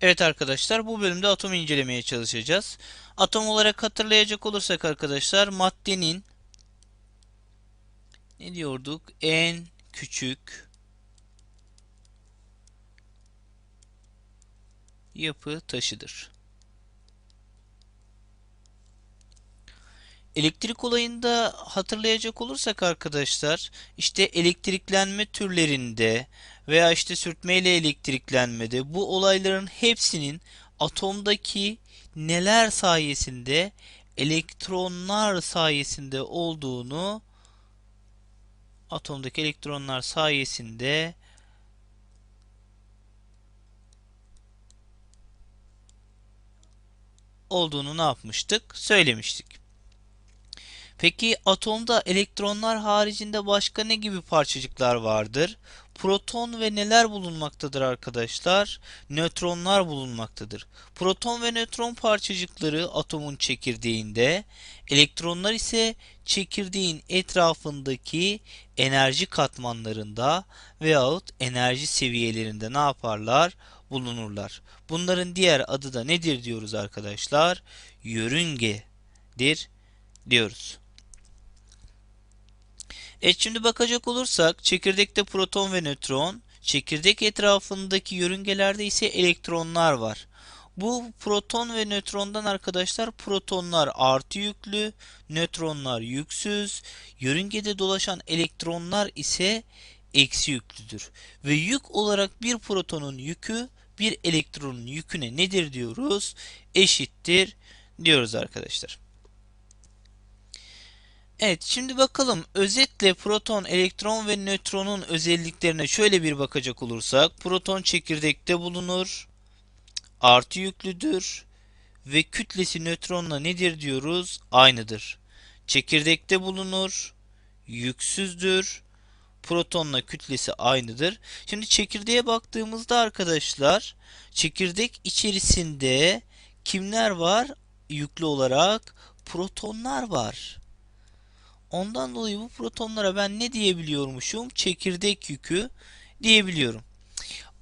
Evet arkadaşlar bu bölümde atom incelemeye çalışacağız. Atom olarak hatırlayacak olursak arkadaşlar maddenin ne diyorduk? En küçük yapı taşıdır. Elektrik olayında hatırlayacak olursak arkadaşlar işte elektriklenme türlerinde veya işte sürtmeyle elektriklenmede bu olayların hepsinin atomdaki neler sayesinde elektronlar sayesinde olduğunu atomdaki elektronlar sayesinde olduğunu ne yapmıştık? Söylemiştik. Peki atomda elektronlar haricinde başka ne gibi parçacıklar vardır? Proton ve neler bulunmaktadır arkadaşlar? Nötronlar bulunmaktadır. Proton ve nötron parçacıkları atomun çekirdeğinde, elektronlar ise çekirdeğin etrafındaki enerji katmanlarında veyahut enerji seviyelerinde ne yaparlar? Bulunurlar. Bunların diğer adı da nedir diyoruz arkadaşlar? Yörüngedir diyoruz. Evet şimdi bakacak olursak çekirdekte proton ve nötron, çekirdek etrafındaki yörüngelerde ise elektronlar var. Bu proton ve nötrondan arkadaşlar protonlar artı yüklü, nötronlar yüksüz, yörüngede dolaşan elektronlar ise eksi yüklüdür. Ve yük olarak bir protonun yükü bir elektronun yüküne nedir diyoruz? Eşittir diyoruz arkadaşlar. Evet şimdi bakalım özetle proton, elektron ve nötronun özelliklerine şöyle bir bakacak olursak proton çekirdekte bulunur, artı yüklüdür ve kütlesi nötronla nedir diyoruz? Aynıdır. Çekirdekte bulunur, yüksüzdür, protonla kütlesi aynıdır. Şimdi çekirdeğe baktığımızda arkadaşlar çekirdek içerisinde kimler var? Yüklü olarak protonlar var. Ondan dolayı bu protonlara ben ne diyebiliyormuşum? Çekirdek yükü diyebiliyorum.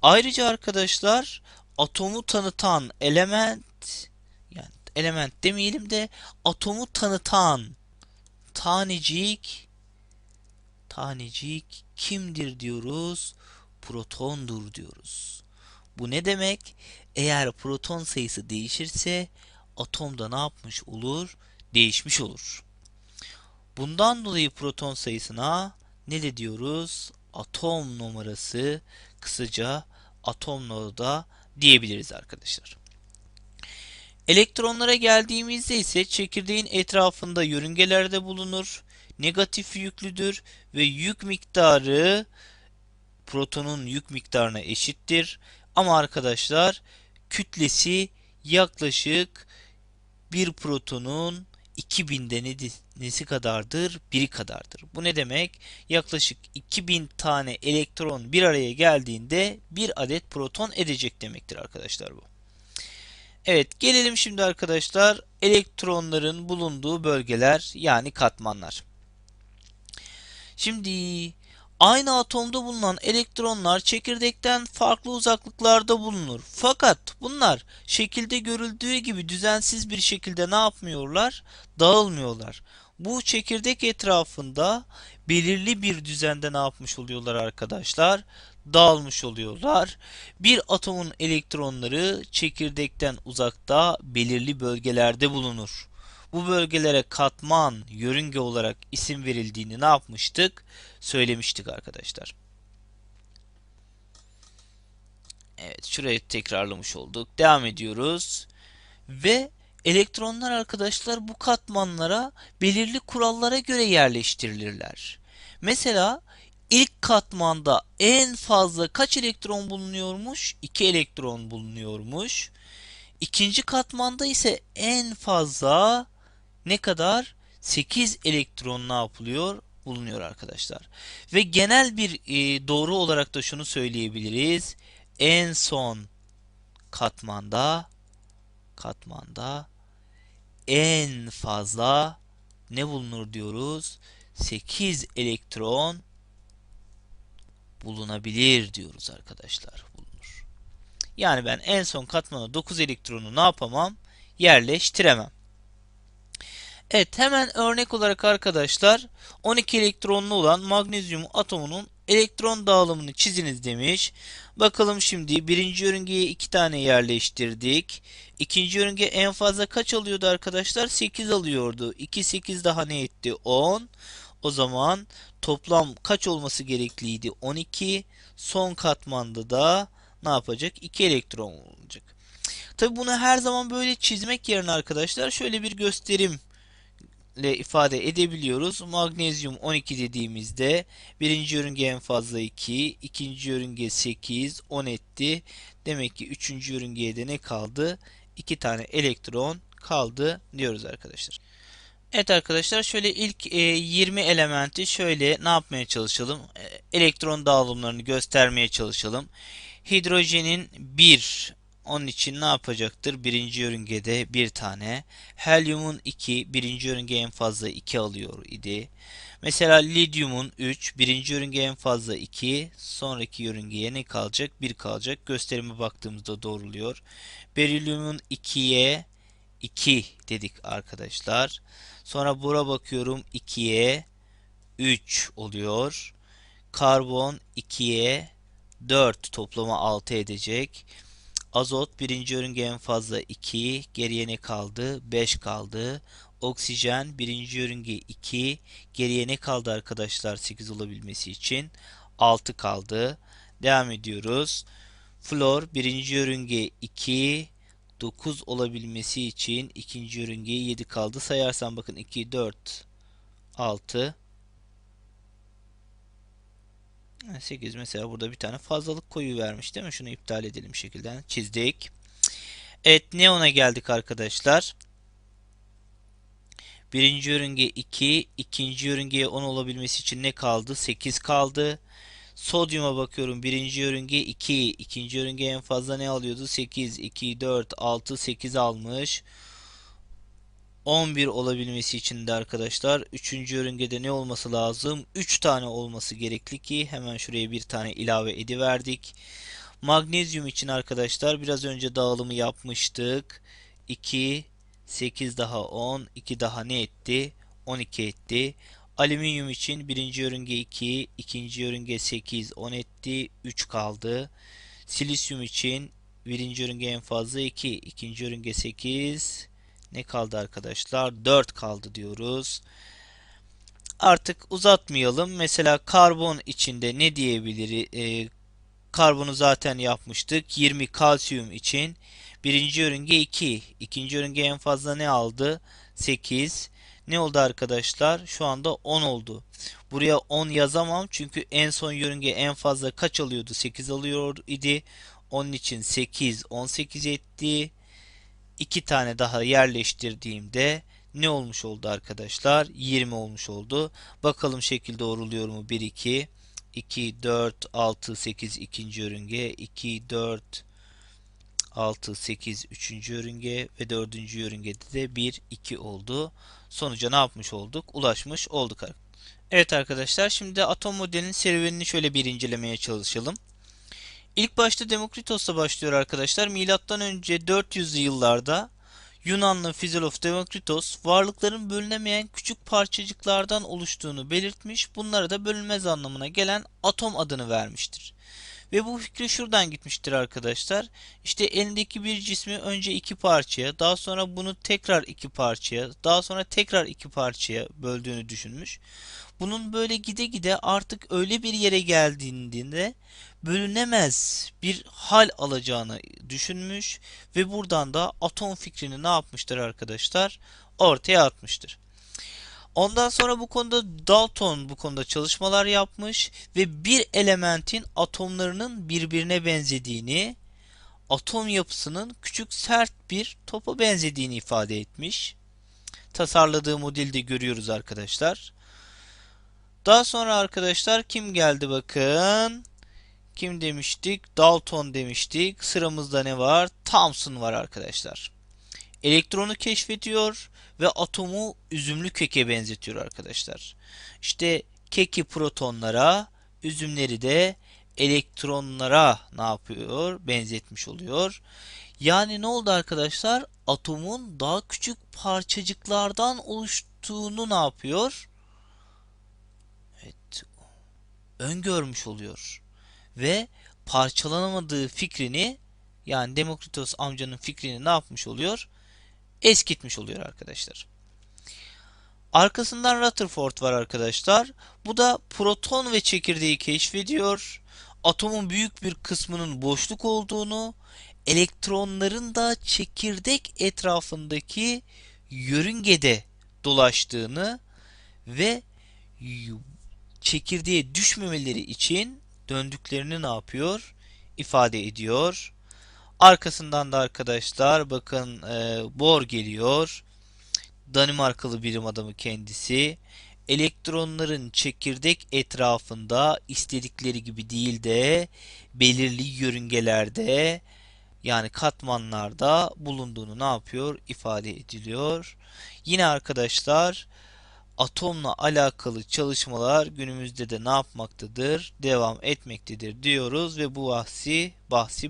Ayrıca arkadaşlar atomu tanıtan element yani element demeyelim de atomu tanıtan tanecik tanecik kimdir diyoruz? Protondur diyoruz. Bu ne demek? Eğer proton sayısı değişirse atomda ne yapmış olur? Değişmiş olur. Bundan dolayı proton sayısına ne de diyoruz? Atom numarası kısaca atom noda diyebiliriz arkadaşlar. Elektronlara geldiğimizde ise çekirdeğin etrafında yörüngelerde bulunur. Negatif yüklüdür ve yük miktarı protonun yük miktarına eşittir. Ama arkadaşlar kütlesi yaklaşık bir protonun 2000'de ne, nesi kadardır? Biri kadardır. Bu ne demek? Yaklaşık 2000 tane elektron bir araya geldiğinde bir adet proton edecek demektir arkadaşlar bu. Evet gelelim şimdi arkadaşlar elektronların bulunduğu bölgeler yani katmanlar. Şimdi Aynı atomda bulunan elektronlar çekirdekten farklı uzaklıklarda bulunur. Fakat bunlar şekilde görüldüğü gibi düzensiz bir şekilde ne yapmıyorlar? Dağılmıyorlar. Bu çekirdek etrafında belirli bir düzende ne yapmış oluyorlar arkadaşlar? Dağılmış oluyorlar. Bir atomun elektronları çekirdekten uzakta belirli bölgelerde bulunur. Bu bölgelere katman, yörünge olarak isim verildiğini ne yapmıştık? Söylemiştik arkadaşlar. Evet şurayı tekrarlamış olduk. Devam ediyoruz. Ve elektronlar arkadaşlar bu katmanlara belirli kurallara göre yerleştirilirler. Mesela ilk katmanda en fazla kaç elektron bulunuyormuş? 2 elektron bulunuyormuş. İkinci katmanda ise en fazla ne kadar? 8 elektron ne yapılıyor? Bulunuyor arkadaşlar. Ve genel bir e, doğru olarak da şunu söyleyebiliriz. En son katmanda katmanda en fazla ne bulunur diyoruz? 8 elektron bulunabilir diyoruz arkadaşlar. Bulunur. Yani ben en son katmana 9 elektronu ne yapamam? Yerleştiremem. Evet hemen örnek olarak arkadaşlar 12 elektronlu olan magnezyum atomunun elektron dağılımını çiziniz demiş. Bakalım şimdi birinci yörüngeye 2 tane yerleştirdik. İkinci yörünge en fazla kaç alıyordu arkadaşlar? 8 alıyordu. 2 8 daha ne etti? 10. O zaman toplam kaç olması gerekliydi? 12. Son katmanda da ne yapacak? 2 elektron olacak. Tabi bunu her zaman böyle çizmek yerine arkadaşlar şöyle bir gösterim ile ifade edebiliyoruz. Magnezyum 12 dediğimizde birinci yörünge en fazla 2, ikinci yörünge 8, 10 etti. Demek ki üçüncü yörüngeye de ne kaldı? 2 tane elektron kaldı diyoruz arkadaşlar. Evet arkadaşlar şöyle ilk e, 20 elementi şöyle ne yapmaya çalışalım? E, elektron dağılımlarını göstermeye çalışalım. Hidrojenin 1 onun için ne yapacaktır? Birinci yörüngede bir tane. Helyumun 2. Birinci yörünge en fazla 2 alıyor idi. Mesela lityumun 3. Birinci yörünge en fazla 2. Sonraki yörüngeye ne kalacak? 1 kalacak. Gösterime baktığımızda doğruluyor. Berilyumun 2'ye 2 dedik arkadaşlar. Sonra bura bakıyorum 2'ye 3 oluyor. Karbon 2'ye 4 toplama 6 edecek. Azot birinci yörünge en fazla 2. Geriye ne kaldı? 5 kaldı. Oksijen birinci yörünge 2. Geriye ne kaldı arkadaşlar 8 olabilmesi için? 6 kaldı. Devam ediyoruz. Flor birinci yörünge 2. 9 olabilmesi için ikinci yörüngeye 7 kaldı. Sayarsam bakın 2, 4, 6, 8 mesela burada bir tane fazlalık koyu vermiş değil mi? Şunu iptal edelim şekilde çizdik. Evet neon'a geldik arkadaşlar. Birinci yörünge 2, ikinci yörüngeye 10 olabilmesi için ne kaldı? 8 kaldı. Sodyuma bakıyorum. Birinci yörünge 2, ikinci yörünge en fazla ne alıyordu? 8, 2, 4, 6, 8 almış. 11 olabilmesi için de arkadaşlar 3. yörüngede ne olması lazım? 3 tane olması gerekli ki hemen şuraya bir tane ilave ediverdik. Magnezyum için arkadaşlar biraz önce dağılımı yapmıştık. 2 8 daha 10 2 daha ne etti? 12 etti. Alüminyum için birinci yörünge 2, ikinci yörünge 8, 10 etti, 3 kaldı. Silisyum için birinci yörünge en fazla 2, ikinci yörünge 8, ne kaldı arkadaşlar? 4 kaldı diyoruz. Artık uzatmayalım. Mesela karbon içinde ne diyebiliriz? E, karbonu zaten yapmıştık. 20 kalsiyum için birinci yörünge 2. ikinci yörünge en fazla ne aldı? 8. Ne oldu arkadaşlar? Şu anda 10 oldu. Buraya 10 yazamam çünkü en son yörünge en fazla kaç alıyordu? 8 alıyor idi. Onun için 8 18 etti. 2 tane daha yerleştirdiğimde ne olmuş oldu arkadaşlar? 20 olmuş oldu. Bakalım şekil doğruluyor mu? 1 2 2 4 6 8 ikinci yörünge 2 4 6 8 üçüncü yörünge ve dördüncü yörüngede de 1 2 oldu. Sonuca ne yapmış olduk? Ulaşmış olduk. Evet arkadaşlar şimdi atom modelinin serüvenini şöyle bir incelemeye çalışalım. İlk başta Demokritos'la başlıyor arkadaşlar. Milattan önce 400'lü yıllarda Yunanlı Fizilof Demokritos varlıkların bölünemeyen küçük parçacıklardan oluştuğunu belirtmiş. Bunlara da bölünmez anlamına gelen atom adını vermiştir. Ve bu fikri şuradan gitmiştir arkadaşlar. İşte elindeki bir cismi önce iki parçaya, daha sonra bunu tekrar iki parçaya, daha sonra tekrar iki parçaya böldüğünü düşünmüş. Bunun böyle gide gide artık öyle bir yere geldiğinde bölünemez bir hal alacağını düşünmüş ve buradan da atom fikrini ne yapmıştır arkadaşlar? Ortaya atmıştır. Ondan sonra bu konuda Dalton bu konuda çalışmalar yapmış ve bir elementin atomlarının birbirine benzediğini, atom yapısının küçük sert bir topa benzediğini ifade etmiş. Tasarladığı modelde görüyoruz arkadaşlar. Daha sonra arkadaşlar kim geldi bakın. Kim demiştik? Dalton demiştik. Sıramızda ne var? Thomson var arkadaşlar. Elektronu keşfediyor ve atomu üzümlü keke benzetiyor arkadaşlar. İşte keki protonlara, üzümleri de elektronlara ne yapıyor? Benzetmiş oluyor. Yani ne oldu arkadaşlar? Atomun daha küçük parçacıklardan oluştuğunu ne yapıyor? Evet. Öngörmüş oluyor. Ve parçalanamadığı fikrini yani Demokritos amcanın fikrini ne yapmış oluyor? Eskitmiş oluyor arkadaşlar. Arkasından Rutherford var arkadaşlar. Bu da proton ve çekirdeği keşfediyor. Atomun büyük bir kısmının boşluk olduğunu, elektronların da çekirdek etrafındaki yörüngede dolaştığını ve çekirdeğe düşmemeleri için döndüklerini ne yapıyor? ifade ediyor. Arkasından da arkadaşlar bakın e, Bohr geliyor. Danimarkalı bilim adamı kendisi. Elektronların çekirdek etrafında istedikleri gibi değil de belirli yörüngelerde yani katmanlarda bulunduğunu ne yapıyor? ifade ediliyor. Yine arkadaşlar atomla alakalı çalışmalar günümüzde de ne yapmaktadır? Devam etmektedir diyoruz ve bu bahsi bahsi